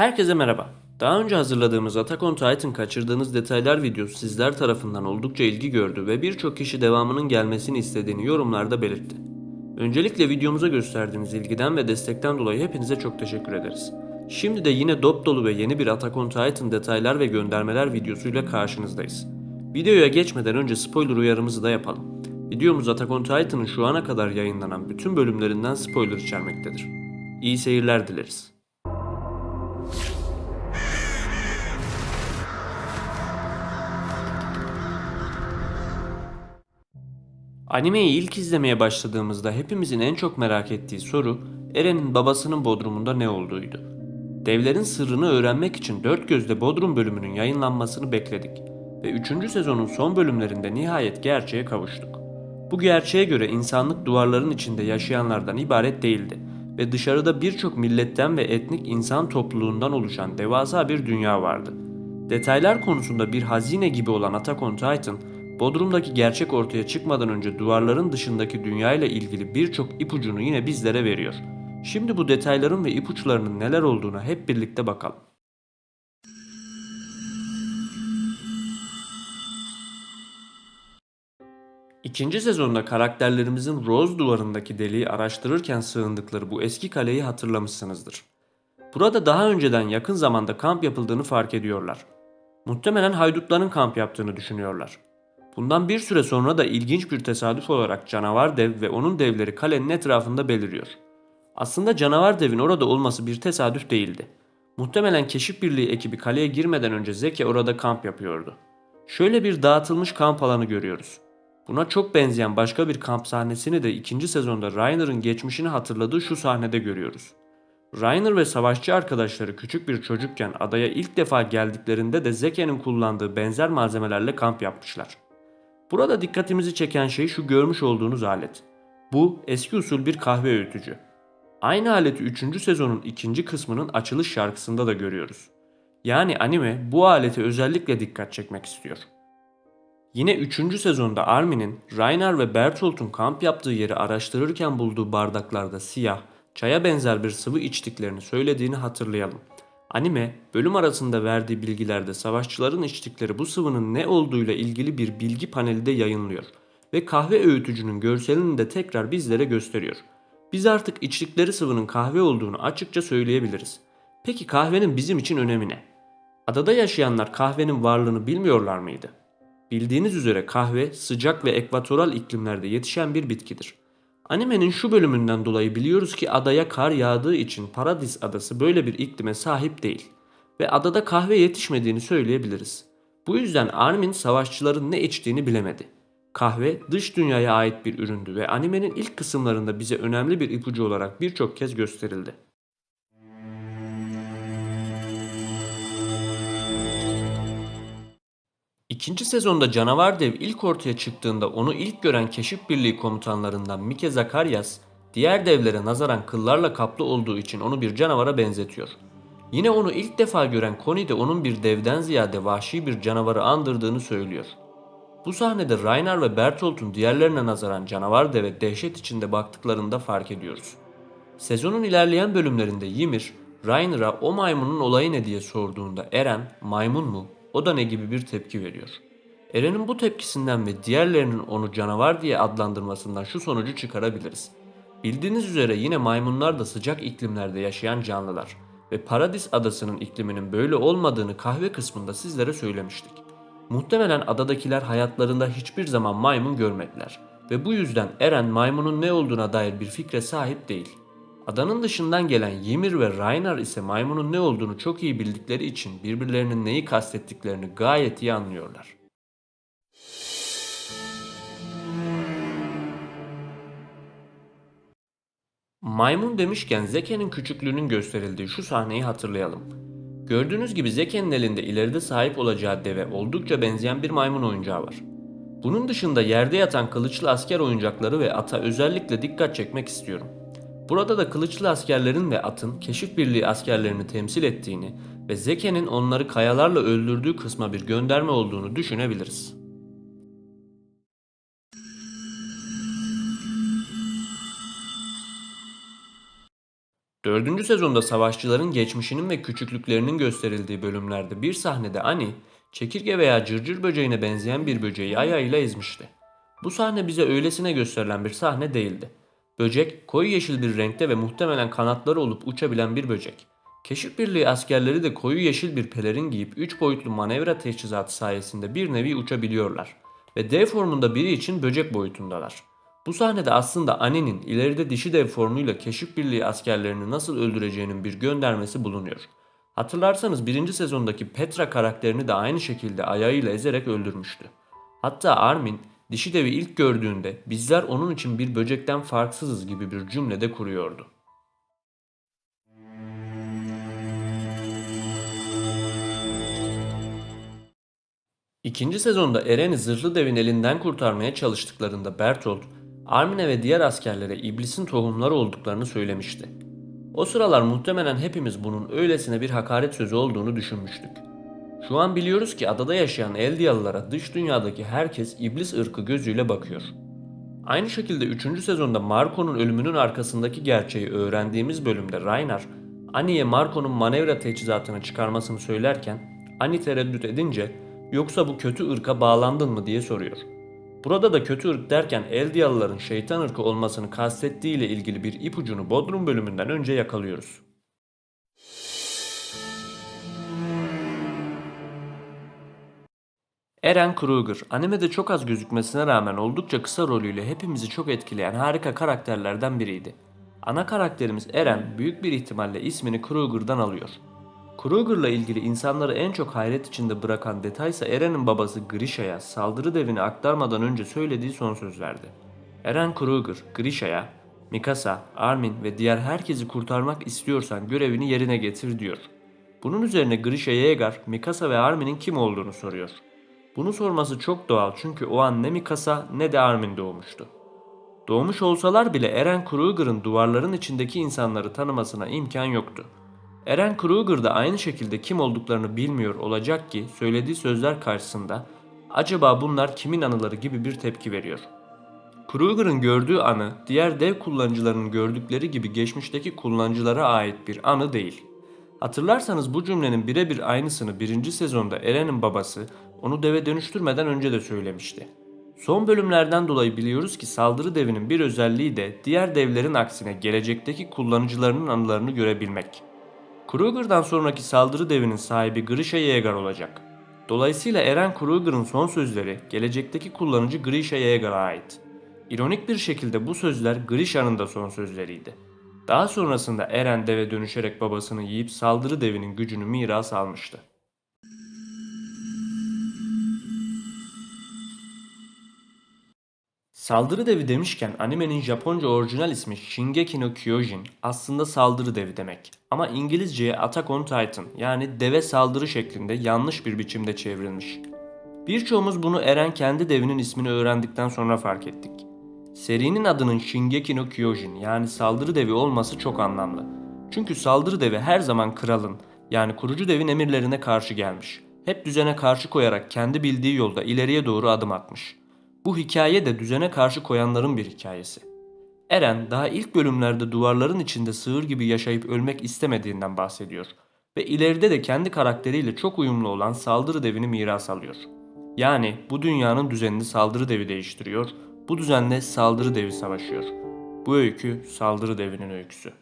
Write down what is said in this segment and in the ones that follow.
Herkese merhaba. Daha önce hazırladığımız Attack on Titan kaçırdığınız detaylar videosu sizler tarafından oldukça ilgi gördü ve birçok kişi devamının gelmesini istediğini yorumlarda belirtti. Öncelikle videomuza gösterdiğiniz ilgiden ve destekten dolayı hepinize çok teşekkür ederiz. Şimdi de yine dop dolu ve yeni bir Attack on Titan detaylar ve göndermeler videosuyla karşınızdayız. Videoya geçmeden önce spoiler uyarımızı da yapalım. Videomuz Attack on Titan'ın şu ana kadar yayınlanan bütün bölümlerinden spoiler içermektedir. İyi seyirler dileriz. Animeyi ilk izlemeye başladığımızda hepimizin en çok merak ettiği soru Eren'in babasının Bodrum'unda ne olduğuydu. Devlerin sırrını öğrenmek için Dört Gözle Bodrum bölümünün yayınlanmasını bekledik ve 3. sezonun son bölümlerinde nihayet gerçeğe kavuştuk. Bu gerçeğe göre insanlık duvarların içinde yaşayanlardan ibaret değildi ve dışarıda birçok milletten ve etnik insan topluluğundan oluşan devasa bir dünya vardı. Detaylar konusunda bir hazine gibi olan Attack on Titan, Bodrum'daki gerçek ortaya çıkmadan önce duvarların dışındaki dünyayla ilgili birçok ipucunu yine bizlere veriyor. Şimdi bu detayların ve ipuçlarının neler olduğuna hep birlikte bakalım. İkinci sezonda karakterlerimizin Rose duvarındaki deliği araştırırken sığındıkları bu eski kaleyi hatırlamışsınızdır. Burada daha önceden yakın zamanda kamp yapıldığını fark ediyorlar. Muhtemelen haydutların kamp yaptığını düşünüyorlar. Bundan bir süre sonra da ilginç bir tesadüf olarak canavar dev ve onun devleri kalenin etrafında beliriyor. Aslında canavar devin orada olması bir tesadüf değildi. Muhtemelen keşif birliği ekibi kaleye girmeden önce Zeke orada kamp yapıyordu. Şöyle bir dağıtılmış kamp alanı görüyoruz. Buna çok benzeyen başka bir kamp sahnesini de ikinci sezonda Reiner'ın geçmişini hatırladığı şu sahnede görüyoruz. Reiner ve savaşçı arkadaşları küçük bir çocukken adaya ilk defa geldiklerinde de Zeke'nin kullandığı benzer malzemelerle kamp yapmışlar. Burada dikkatimizi çeken şey şu görmüş olduğunuz alet. Bu eski usul bir kahve öğütücü. Aynı aleti 3. sezonun ikinci kısmının açılış şarkısında da görüyoruz. Yani anime bu alete özellikle dikkat çekmek istiyor. Yine 3. sezonda Armin'in Ragnar ve Bertolt'un kamp yaptığı yeri araştırırken bulduğu bardaklarda siyah, çaya benzer bir sıvı içtiklerini söylediğini hatırlayalım. Anime, bölüm arasında verdiği bilgilerde savaşçıların içtikleri bu sıvının ne olduğuyla ilgili bir bilgi paneli de yayınlıyor ve kahve öğütücünün görselini de tekrar bizlere gösteriyor. Biz artık içtikleri sıvının kahve olduğunu açıkça söyleyebiliriz. Peki kahvenin bizim için önemi ne? Adada yaşayanlar kahvenin varlığını bilmiyorlar mıydı? Bildiğiniz üzere kahve sıcak ve ekvatoral iklimlerde yetişen bir bitkidir. Animenin şu bölümünden dolayı biliyoruz ki adaya kar yağdığı için Paradis adası böyle bir iklime sahip değil ve adada kahve yetişmediğini söyleyebiliriz. Bu yüzden Armin savaşçıların ne içtiğini bilemedi. Kahve dış dünyaya ait bir üründü ve animenin ilk kısımlarında bize önemli bir ipucu olarak birçok kez gösterildi. İkinci sezonda Canavar Dev ilk ortaya çıktığında onu ilk gören Keşif Birliği komutanlarından Mike Zakaryas, diğer devlere nazaran kıllarla kaplı olduğu için onu bir canavara benzetiyor. Yine onu ilk defa gören Connie de onun bir devden ziyade vahşi bir canavarı andırdığını söylüyor. Bu sahnede Ragnar ve Bertolt'un diğerlerine nazaran canavar deve dehşet içinde baktıklarında fark ediyoruz. Sezonun ilerleyen bölümlerinde Ymir, Ragnar'a o maymunun olayı ne diye sorduğunda Eren, maymun mu, o da ne gibi bir tepki veriyor. Eren'in bu tepkisinden ve diğerlerinin onu canavar diye adlandırmasından şu sonucu çıkarabiliriz. Bildiğiniz üzere yine maymunlar da sıcak iklimlerde yaşayan canlılar ve Paradis adasının ikliminin böyle olmadığını kahve kısmında sizlere söylemiştik. Muhtemelen adadakiler hayatlarında hiçbir zaman maymun görmediler ve bu yüzden Eren maymunun ne olduğuna dair bir fikre sahip değil. Adanın dışından gelen Ymir ve Ragnar ise maymunun ne olduğunu çok iyi bildikleri için birbirlerinin neyi kastettiklerini gayet iyi anlıyorlar. Maymun demişken Zeke'nin küçüklüğünün gösterildiği şu sahneyi hatırlayalım. Gördüğünüz gibi Zeke'nin elinde ileride sahip olacağı deve oldukça benzeyen bir maymun oyuncağı var. Bunun dışında yerde yatan kılıçlı asker oyuncakları ve ata özellikle dikkat çekmek istiyorum. Burada da kılıçlı askerlerin ve atın keşif birliği askerlerini temsil ettiğini ve Zeke'nin onları kayalarla öldürdüğü kısma bir gönderme olduğunu düşünebiliriz. Dördüncü sezonda savaşçıların geçmişinin ve küçüklüklerinin gösterildiği bölümlerde bir sahnede Ani, çekirge veya cırcır böceğine benzeyen bir böceği ayağıyla ezmişti. Bu sahne bize öylesine gösterilen bir sahne değildi. Böcek koyu yeşil bir renkte ve muhtemelen kanatları olup uçabilen bir böcek. Keşif Birliği askerleri de koyu yeşil bir pelerin giyip 3 boyutlu manevra teçhizatı sayesinde bir nevi uçabiliyorlar ve dev formunda biri için böcek boyutundalar. Bu sahnede aslında Ani'nin ileride dişi dev formuyla Keşif Birliği askerlerini nasıl öldüreceğinin bir göndermesi bulunuyor. Hatırlarsanız birinci sezondaki Petra karakterini de aynı şekilde ayağıyla ezerek öldürmüştü. Hatta Armin dişi devi ilk gördüğünde bizler onun için bir böcekten farksızız gibi bir cümlede kuruyordu. İkinci sezonda Eren'i zırhlı devin elinden kurtarmaya çalıştıklarında Bertolt, Armin'e ve diğer askerlere iblisin tohumları olduklarını söylemişti. O sıralar muhtemelen hepimiz bunun öylesine bir hakaret sözü olduğunu düşünmüştük. Şu an biliyoruz ki adada yaşayan Eldiyalılara dış dünyadaki herkes iblis ırkı gözüyle bakıyor. Aynı şekilde 3. sezonda Marco'nun ölümünün arkasındaki gerçeği öğrendiğimiz bölümde Raynar, Annie'ye Marco'nun manevra teçhizatını çıkarmasını söylerken Annie tereddüt edince yoksa bu kötü ırka bağlandın mı diye soruyor. Burada da kötü ırk derken Eldiyalıların şeytan ırkı olmasını kastettiği ile ilgili bir ipucunu Bodrum bölümünden önce yakalıyoruz. Eren Kruger, animede çok az gözükmesine rağmen oldukça kısa rolüyle hepimizi çok etkileyen harika karakterlerden biriydi. Ana karakterimiz Eren büyük bir ihtimalle ismini Kruger'dan alıyor. Kruger'la ilgili insanları en çok hayret içinde bırakan detaysa Eren'in babası Grisha'ya saldırı devini aktarmadan önce söylediği son sözlerdi. Eren Kruger, Grisha'ya, Mikasa, Armin ve diğer herkesi kurtarmak istiyorsan görevini yerine getir diyor. Bunun üzerine Grisha Yeager, Mikasa ve Armin'in kim olduğunu soruyor. Bunu sorması çok doğal çünkü o an ne Mikasa ne de Armin doğmuştu. Doğmuş olsalar bile Eren Kruger'ın duvarların içindeki insanları tanımasına imkan yoktu. Eren Kruger da aynı şekilde kim olduklarını bilmiyor olacak ki söylediği sözler karşısında acaba bunlar kimin anıları gibi bir tepki veriyor. Kruger'ın gördüğü anı diğer dev kullanıcılarının gördükleri gibi geçmişteki kullanıcılara ait bir anı değil. Hatırlarsanız bu cümlenin birebir aynısını birinci sezonda Eren'in babası onu deve dönüştürmeden önce de söylemişti. Son bölümlerden dolayı biliyoruz ki saldırı devinin bir özelliği de diğer devlerin aksine gelecekteki kullanıcılarının anılarını görebilmek. Kruger'dan sonraki saldırı devinin sahibi Grisha Yeager olacak. Dolayısıyla Eren Kruger'ın son sözleri gelecekteki kullanıcı Grisha Yeager'a ait. İronik bir şekilde bu sözler Grisha'nın da son sözleriydi. Daha sonrasında Eren deve dönüşerek babasını yiyip saldırı devinin gücünü miras almıştı. Saldırı devi demişken animenin Japonca orijinal ismi Shingeki no Kyojin aslında saldırı devi demek. Ama İngilizceye Attack on Titan yani deve saldırı şeklinde yanlış bir biçimde çevrilmiş. Birçoğumuz bunu Eren kendi devinin ismini öğrendikten sonra fark ettik. Serinin adının Shingeki no Kyojin yani saldırı devi olması çok anlamlı. Çünkü saldırı devi her zaman kralın yani kurucu devin emirlerine karşı gelmiş. Hep düzene karşı koyarak kendi bildiği yolda ileriye doğru adım atmış. Bu hikaye de düzene karşı koyanların bir hikayesi. Eren daha ilk bölümlerde duvarların içinde sığır gibi yaşayıp ölmek istemediğinden bahsediyor ve ileride de kendi karakteriyle çok uyumlu olan saldırı devini miras alıyor. Yani bu dünyanın düzenini saldırı devi değiştiriyor, bu düzenle saldırı devi savaşıyor. Bu öykü saldırı devinin öyküsü.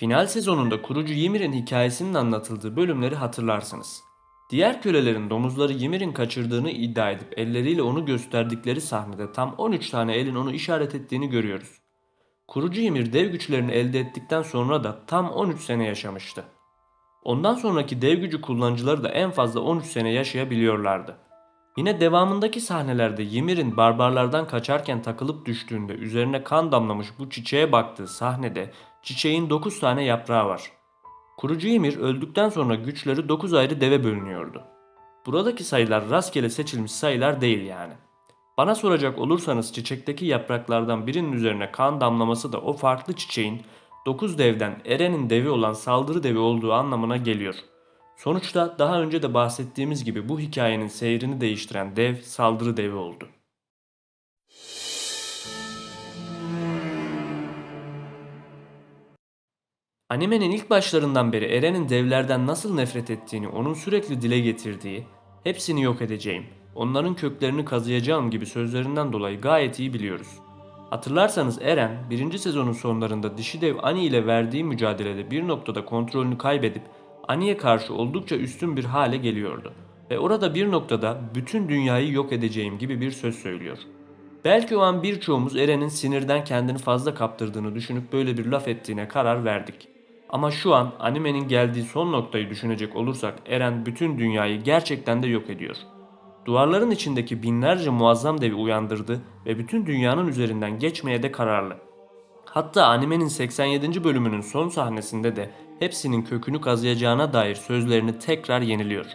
Final sezonunda kurucu Ymir'in hikayesinin anlatıldığı bölümleri hatırlarsınız. Diğer kölelerin domuzları Ymir'in kaçırdığını iddia edip elleriyle onu gösterdikleri sahnede tam 13 tane elin onu işaret ettiğini görüyoruz. Kurucu Ymir dev güçlerini elde ettikten sonra da tam 13 sene yaşamıştı. Ondan sonraki dev gücü kullanıcıları da en fazla 13 sene yaşayabiliyorlardı. Yine devamındaki sahnelerde Ymir'in barbarlardan kaçarken takılıp düştüğünde üzerine kan damlamış bu çiçeğe baktığı sahnede çiçeğin 9 tane yaprağı var. Kurucu Ymir öldükten sonra güçleri 9 ayrı deve bölünüyordu. Buradaki sayılar rastgele seçilmiş sayılar değil yani. Bana soracak olursanız çiçekteki yapraklardan birinin üzerine kan damlaması da o farklı çiçeğin 9 devden Eren'in devi olan saldırı devi olduğu anlamına geliyor. Sonuçta daha önce de bahsettiğimiz gibi bu hikayenin seyrini değiştiren dev saldırı devi oldu. Animenin ilk başlarından beri Eren'in devlerden nasıl nefret ettiğini, onun sürekli dile getirdiği, hepsini yok edeceğim, onların köklerini kazıyacağım gibi sözlerinden dolayı gayet iyi biliyoruz. Hatırlarsanız Eren, birinci sezonun sonlarında dişi dev Ani ile verdiği mücadelede bir noktada kontrolünü kaybedip Ani'ye karşı oldukça üstün bir hale geliyordu. Ve orada bir noktada bütün dünyayı yok edeceğim gibi bir söz söylüyor. Belki o an birçoğumuz Eren'in sinirden kendini fazla kaptırdığını düşünüp böyle bir laf ettiğine karar verdik. Ama şu an animenin geldiği son noktayı düşünecek olursak Eren bütün dünyayı gerçekten de yok ediyor. Duvarların içindeki binlerce muazzam devi uyandırdı ve bütün dünyanın üzerinden geçmeye de kararlı. Hatta animenin 87. bölümünün son sahnesinde de hepsinin kökünü kazıyacağına dair sözlerini tekrar yeniliyor.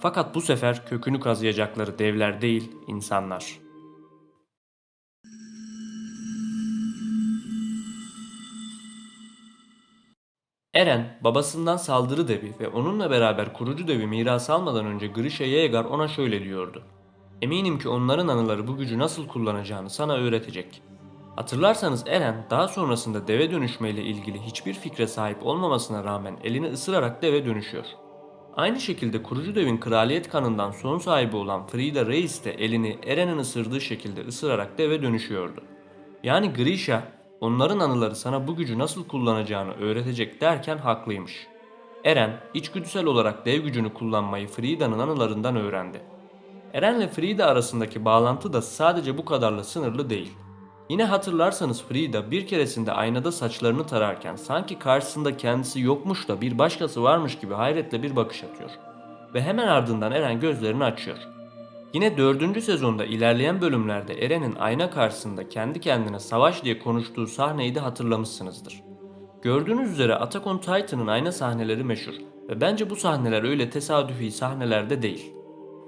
Fakat bu sefer kökünü kazıyacakları devler değil, insanlar. Eren, babasından saldırı devi ve onunla beraber kurucu devi miras almadan önce Grisha Yeager ona şöyle diyordu. Eminim ki onların anıları bu gücü nasıl kullanacağını sana öğretecek. Hatırlarsanız Eren daha sonrasında deve dönüşmeyle ilgili hiçbir fikre sahip olmamasına rağmen elini ısırarak deve dönüşüyor. Aynı şekilde kurucu devin kraliyet kanından son sahibi olan Frida Reis de elini Eren'in ısırdığı şekilde ısırarak deve dönüşüyordu. Yani Grisha onların anıları sana bu gücü nasıl kullanacağını öğretecek derken haklıymış. Eren içgüdüsel olarak dev gücünü kullanmayı Frida'nın anılarından öğrendi. Eren'le Frida arasındaki bağlantı da sadece bu kadarla sınırlı değil. Yine hatırlarsanız Frida bir keresinde aynada saçlarını tararken sanki karşısında kendisi yokmuş da bir başkası varmış gibi hayretle bir bakış atıyor. Ve hemen ardından Eren gözlerini açıyor. Yine dördüncü sezonda ilerleyen bölümlerde Eren'in ayna karşısında kendi kendine savaş diye konuştuğu sahneyi de hatırlamışsınızdır. Gördüğünüz üzere Attack on Titan'ın ayna sahneleri meşhur ve bence bu sahneler öyle tesadüfi sahnelerde değil.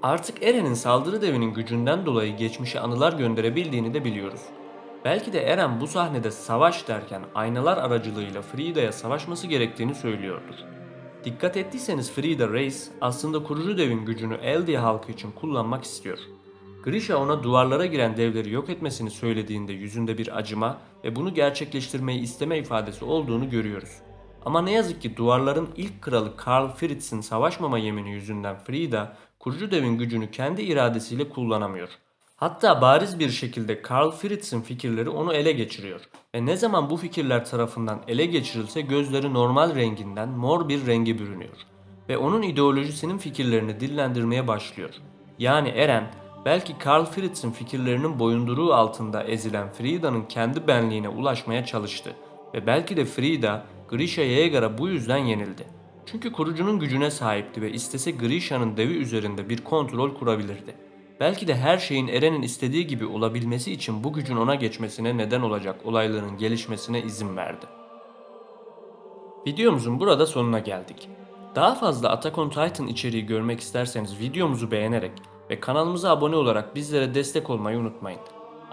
Artık Eren'in saldırı devinin gücünden dolayı geçmişe anılar gönderebildiğini de biliyoruz. Belki de Eren bu sahnede savaş derken aynalar aracılığıyla Frida'ya savaşması gerektiğini söylüyordur. Dikkat ettiyseniz Frida Reis aslında kurucu devin gücünü Eldia halkı için kullanmak istiyor. Grisha ona duvarlara giren devleri yok etmesini söylediğinde yüzünde bir acıma ve bunu gerçekleştirmeyi isteme ifadesi olduğunu görüyoruz. Ama ne yazık ki duvarların ilk kralı Karl Fritz'in savaşmama yemini yüzünden Frida, kurucu devin gücünü kendi iradesiyle kullanamıyor. Hatta bariz bir şekilde Karl Fritz'in fikirleri onu ele geçiriyor ve ne zaman bu fikirler tarafından ele geçirilse gözleri normal renginden mor bir renge bürünüyor ve onun ideolojisinin fikirlerini dillendirmeye başlıyor. Yani Eren belki Karl Fritz'in fikirlerinin boyunduruğu altında ezilen Frida'nın kendi benliğine ulaşmaya çalıştı ve belki de Frida Grisha Yeager'a bu yüzden yenildi. Çünkü kurucunun gücüne sahipti ve istese Grisha'nın devi üzerinde bir kontrol kurabilirdi. Belki de her şeyin Eren'in istediği gibi olabilmesi için bu gücün ona geçmesine neden olacak olayların gelişmesine izin verdi. Videomuzun burada sonuna geldik. Daha fazla Attack on Titan içeriği görmek isterseniz videomuzu beğenerek ve kanalımıza abone olarak bizlere destek olmayı unutmayın.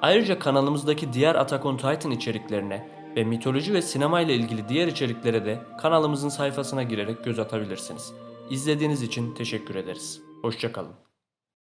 Ayrıca kanalımızdaki diğer Attack on Titan içeriklerine ve mitoloji ve sinema ile ilgili diğer içeriklere de kanalımızın sayfasına girerek göz atabilirsiniz. İzlediğiniz için teşekkür ederiz. Hoşçakalın.